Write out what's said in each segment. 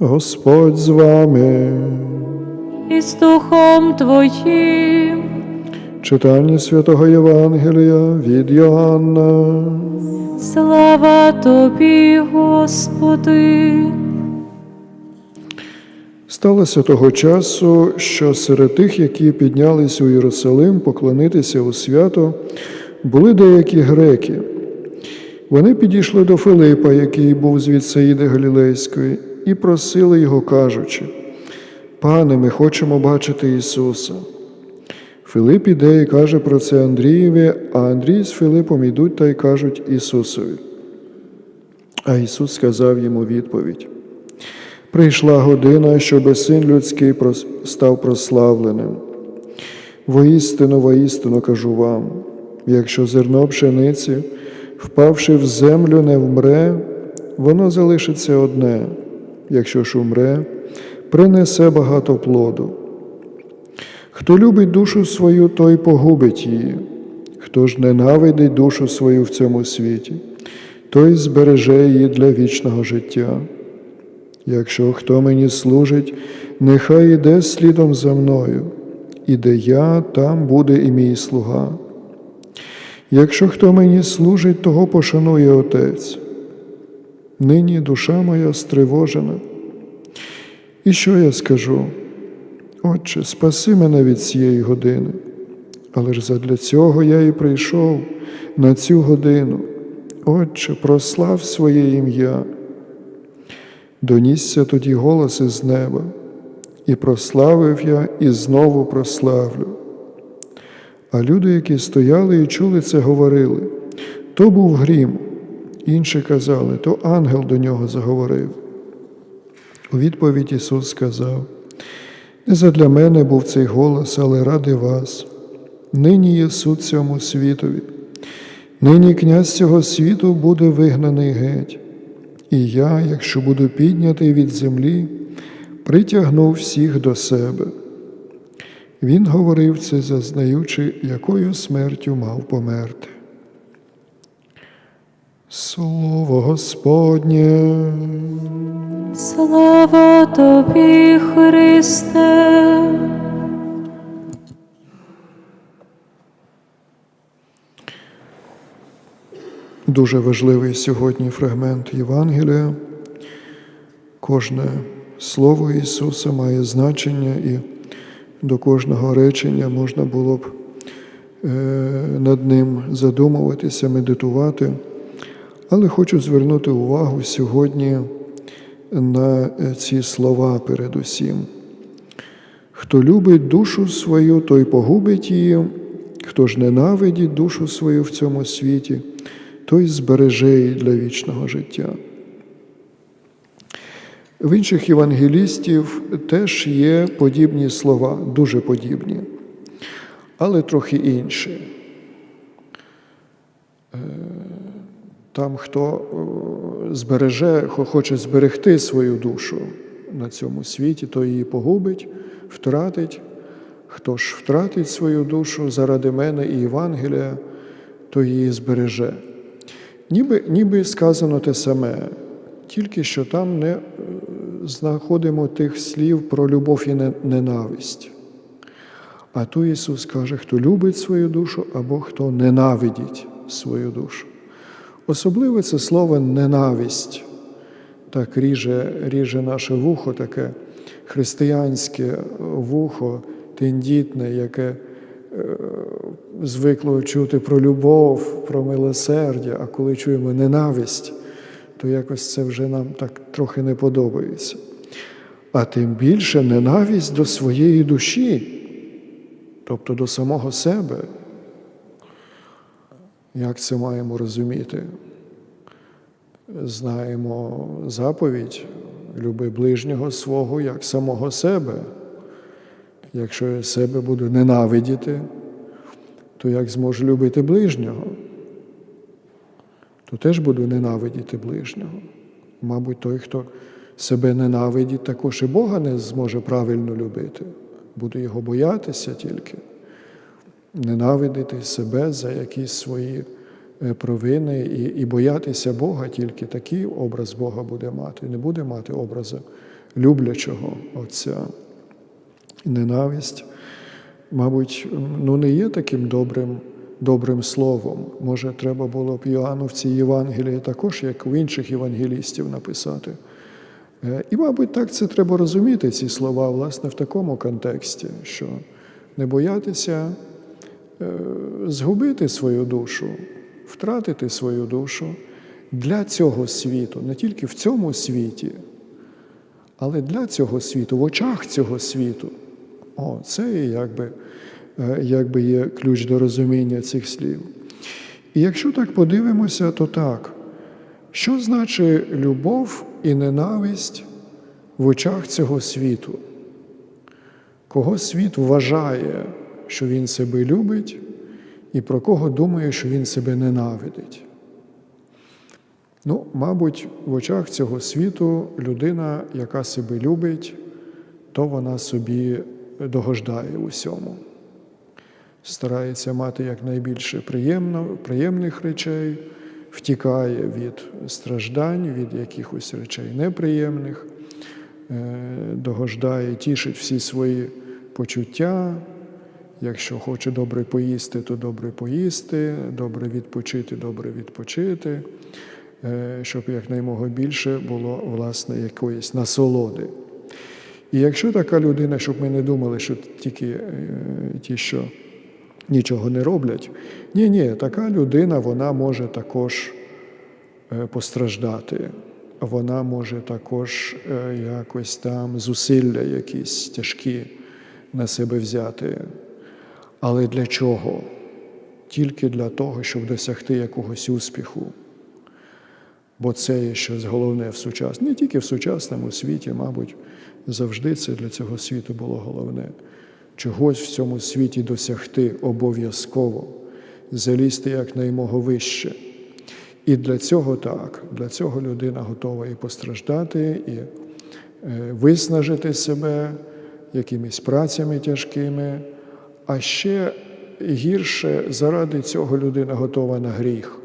Господь з вами. і з Духом Твоїм. Читання святого Євангелія від Йоанна. Слава Тобі, Господи. Сталося того часу, що серед тих, які піднялись у Єрусалим поклонитися у свято, були деякі греки. Вони підійшли до Филипа, який був з Віцеїди Галілейської, і просили його, кажучи: Пане, ми хочемо бачити Ісуса. Филип іде і каже про це Андрієві, а Андрій з Филипом йдуть та й кажуть Ісусові. А Ісус сказав йому відповідь. Прийшла година, щоби син людський став прославленим. Воістину, воістину кажу вам, якщо зерно пшениці, впавши в землю, не вмре, воно залишиться одне, якщо ж умре, принесе багато плоду. Хто любить душу свою, той погубить її. Хто ж ненавидить душу свою в цьому світі, той збереже її для вічного життя. Якщо хто мені служить, нехай іде слідом за мною, і де я, там буде і мій слуга. Якщо хто мені служить, того пошанує Отець. Нині душа моя стривожена. І що я скажу? Отче, спаси мене від цієї години. Але ж задля цього я і прийшов на цю годину. Отче, прослав своє ім'я. Донісся тоді голос із неба, і прославив я, і знову прославлю. А люди, які стояли і чули це, говорили то був грім. Інші казали, то ангел до нього заговорив. У відповідь Ісус сказав: Не задля мене був цей голос, але ради вас. Нині є суд цьому світові. Нині князь цього світу буде вигнаний геть. І я, якщо буду піднятий від землі, притягну всіх до себе. Він говорив це, зазнаючи, якою смертю мав померти. Слово Господнє. Слава Тобі, Христе. Дуже важливий сьогодні фрагмент Євангелія. Кожне слово Ісуса має значення, і до кожного речення можна було б е, над ним задумуватися, медитувати. Але хочу звернути увагу сьогодні на ці слова передусім. Хто любить душу свою, той погубить її, хто ж ненавидить душу свою в цьому світі, той збереже її для вічного життя. В інших євангелістів теж є подібні слова, дуже подібні, але трохи інші. Там, хто е, збереже, хо- хоче зберегти свою душу на цьому світі, то її погубить, втратить. Хто ж втратить свою душу заради мене і Євангелія, то її збереже. Ніби, ніби сказано те саме, тільки що там не е, знаходимо тих слів про любов і ненависть. А тут Ісус каже, хто любить свою душу або хто ненавидить свою душу. Особливо це слово ненависть. Так ріже, ріже наше вухо, таке християнське вухо, тендітне, яке е, звикло чути про любов, про милосердя, а коли чуємо ненависть, то якось це вже нам так трохи не подобається. А тим більше ненависть до своєї душі, тобто до самого себе. Як це маємо розуміти? Знаємо заповідь люби ближнього свого як самого себе. Якщо я себе буду ненавидіти, то як зможу любити ближнього, то теж буду ненавидіти ближнього. Мабуть, той, хто себе ненавидить, також і Бога не зможе правильно любити. Буду його боятися тільки, ненавидити себе за якісь свої провини і, і боятися Бога, тільки такий образ Бога буде мати, не буде мати образу люблячого Отця. Ненависть, мабуть, ну не є таким добрим, добрим словом. Може, треба було б Іоанну в цій Євангелії також, як у інших євангелістів, написати. Е, І, мабуть, так це треба розуміти, ці слова, власне, в такому контексті, що не боятися е, згубити свою душу, втратити свою душу для цього світу, не тільки в цьому світі, але для цього світу, в очах цього світу. О, це якби, е, якби є ключ до розуміння цих слів. І якщо так подивимося, то так. Що значить любов і ненависть в очах цього світу? Кого світ вважає, що він себе любить, і про кого думає, що він себе ненавидить? Ну, мабуть, в очах цього світу людина, яка себе любить, то вона собі догождає усьому. Старається мати якнайбільше приємно, приємних речей, втікає від страждань, від якихось речей неприємних, е, догождає, тішить всі свої почуття. Якщо хоче добре поїсти, то добре поїсти, добре відпочити, добре відпочити, е, щоб якнаймога більше було власне якоїсь насолоди. І якщо така людина, щоб ми не думали, що тільки е, ті, що нічого не роблять, ні, ні, така людина вона може також е, постраждати, вона може також якось там зусилля якісь тяжкі на себе взяти. Але для чого? Тільки для того, щоб досягти якогось успіху. Бо це є щось головне в сучасному, не тільки в сучасному світі, мабуть, завжди це для цього світу було головне. Чогось в цьому світі досягти обов'язково, залізти якнаймога вище. І для цього так, для цього людина готова і постраждати, і е, виснажити себе якимись працями тяжкими, а ще гірше заради цього людина готова на гріх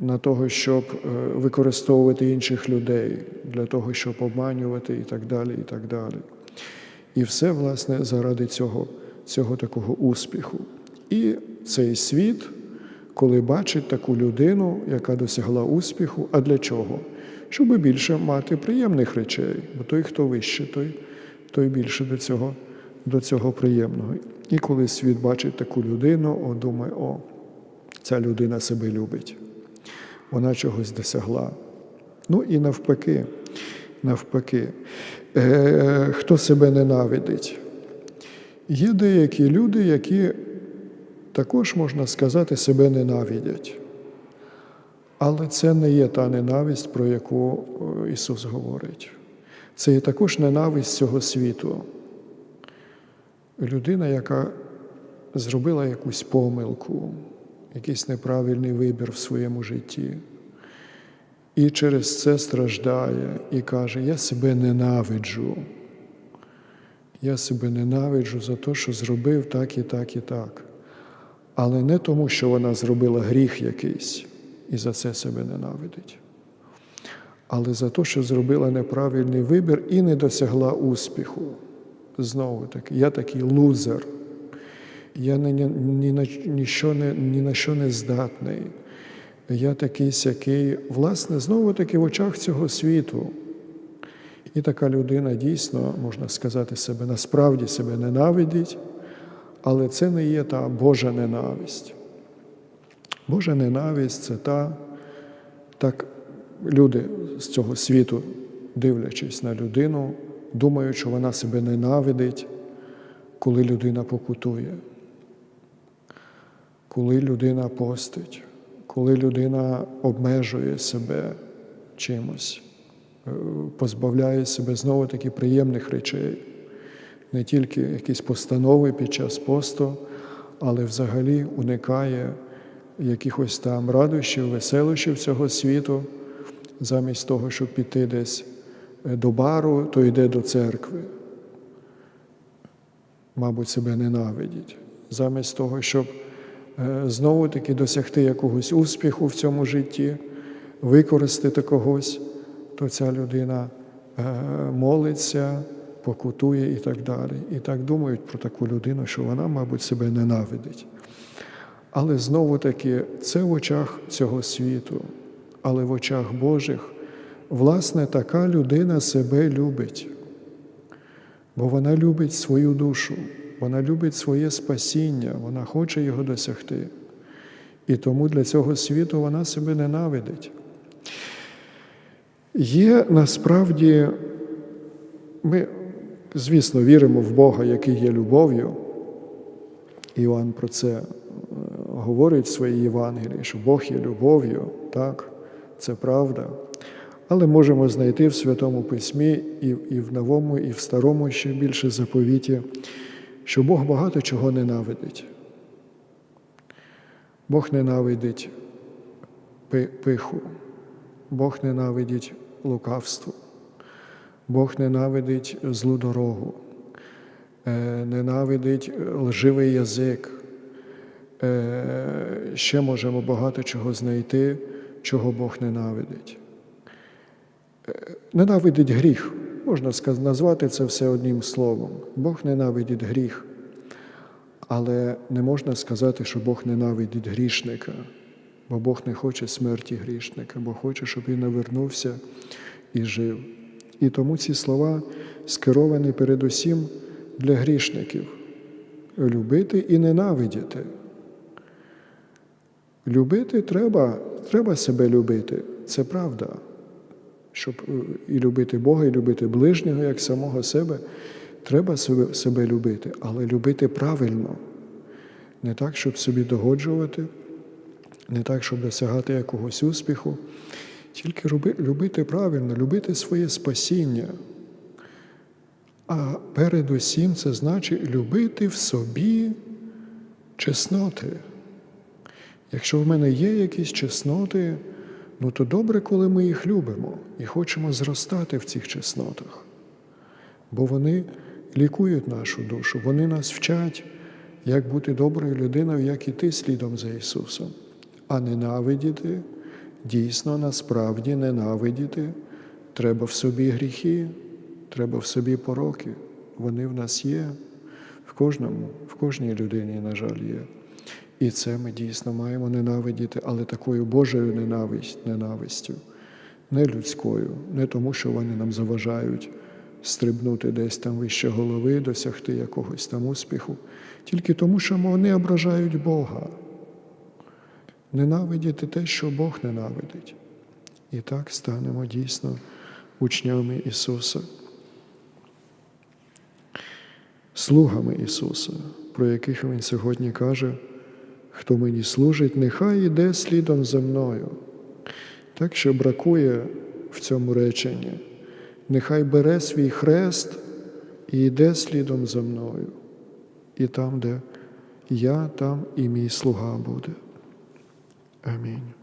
на того, щоб е, використовувати інших людей, для того, щоб обманювати і так далі. І так далі. І все, власне, заради цього, цього такого успіху. І цей світ, коли бачить таку людину, яка досягла успіху, а для чого? Щоб більше мати приємних речей, бо той, хто вище, той, той більше до цього, до цього приємного. І коли світ бачить таку людину, о, думає, о, ця людина себе любить вона чогось досягла. Ну і навпаки, навпаки, е, хто себе ненавидить? Є деякі люди, які також, можна сказати, себе ненавидять. Але це не є та ненависть, про яку е, Ісус говорить. Це є також ненависть цього світу. Людина, яка зробила якусь помилку, якийсь неправильний вибір в своєму житті. І через це страждає і каже: Я себе ненавиджу. Я себе ненавиджу за те, що зробив так і так і так. Але не тому, що вона зробила гріх якийсь і за це себе ненавидить, але за те, що зробила неправильний вибір і не досягла успіху. Знову таки, я такий лузер. Я ні, ні, ні, на, ніщо не, ні на що не здатний. Я такий сякий, власне, знову таки в очах цього світу. І така людина дійсно, можна сказати, себе насправді себе ненавидить, але це не є та Божа ненависть. Божа ненависть це та, так люди з цього світу, дивлячись на людину, думають, що вона себе ненавидить, коли людина покутує. Коли людина постить, коли людина обмежує себе чимось, е, позбавляє себе знову таки приємних речей, не тільки якісь постанови під час посту, але взагалі уникає якихось там радощів, веселощів цього світу, замість того, щоб піти десь до бару, то йде до церкви. Мабуть, себе ненавидять. Замість того, щоб е, знову таки досягти якогось успіху в цьому житті, використати когось, то ця людина е, молиться, покутує і так далі. І так думають про таку людину, що вона, мабуть, себе ненавидить. Але знову таки, це в очах цього світу, але в очах Божих, власне, така людина себе любить. Бо вона любить свою душу, вона любить своє спасіння, вона хоче його досягти. І тому для цього світу вона себе ненавидить. Є насправді, ми, звісно, віримо в Бога, який є любов'ю. Іоанн про це е, говорить в своїй Євангелії, що Бог є любов'ю, так, це правда. Але можемо знайти в Святому Письмі і, і в Новому, і в Старому ще більше заповіті, що Бог багато чого ненавидить. Бог ненавидить пиху, Бог ненавидить лукавство, Бог ненавидить злу дорогу, е, ненавидить лживий язик. Е, Ще можемо багато чого знайти, чого Бог ненавидить. Е, Ненавидить гріх. Можна назвати це все одним словом. Бог ненавидить гріх. Але не можна сказати, що Бог ненавидить грішника, бо Бог не хоче смерті грішника, бо хоче, щоб він навернувся і жив. І тому ці слова скеровані передусім для грішників любити і ненавидіти. Любити треба, треба себе любити, це правда. Щоб е, і любити Бога, і любити ближнього як самого себе, треба себе, себе любити, але любити правильно. Не так, щоб собі догоджувати, не так, щоб досягати якогось успіху, тільки люби- любити правильно, любити своє спасіння. А передусім це значить любити в собі чесноти. Якщо в мене є якісь чесноти, ну то добре, коли ми їх любимо і хочемо зростати в цих чеснотах. Бо вони лікують нашу душу, вони нас вчать, як бути доброю людиною, як іти слідом за Ісусом. А ненавидіти, дійсно, насправді ненавидіти, треба в собі гріхи, треба в собі пороки. Вони в нас є, в кожному, в кожній людині, на жаль, є. І це ми дійсно маємо ненавидіти, але такою Божою ненависть, ненавистю, не людською, не тому, що вони нам заважають стрибнути десь там вище голови, досягти якогось там успіху, тільки тому, що вони ображають Бога. Ненавидіти те, що Бог ненавидить. І так станемо дійсно учнями Ісуса, слугами Ісуса, про яких Він сьогодні каже, хто мені служить, нехай іде слідом за мною. Так що бракує в цьому реченні. Нехай бере свій хрест і йде слідом за мною. І там, де я, там і мій слуга буде. Амінь.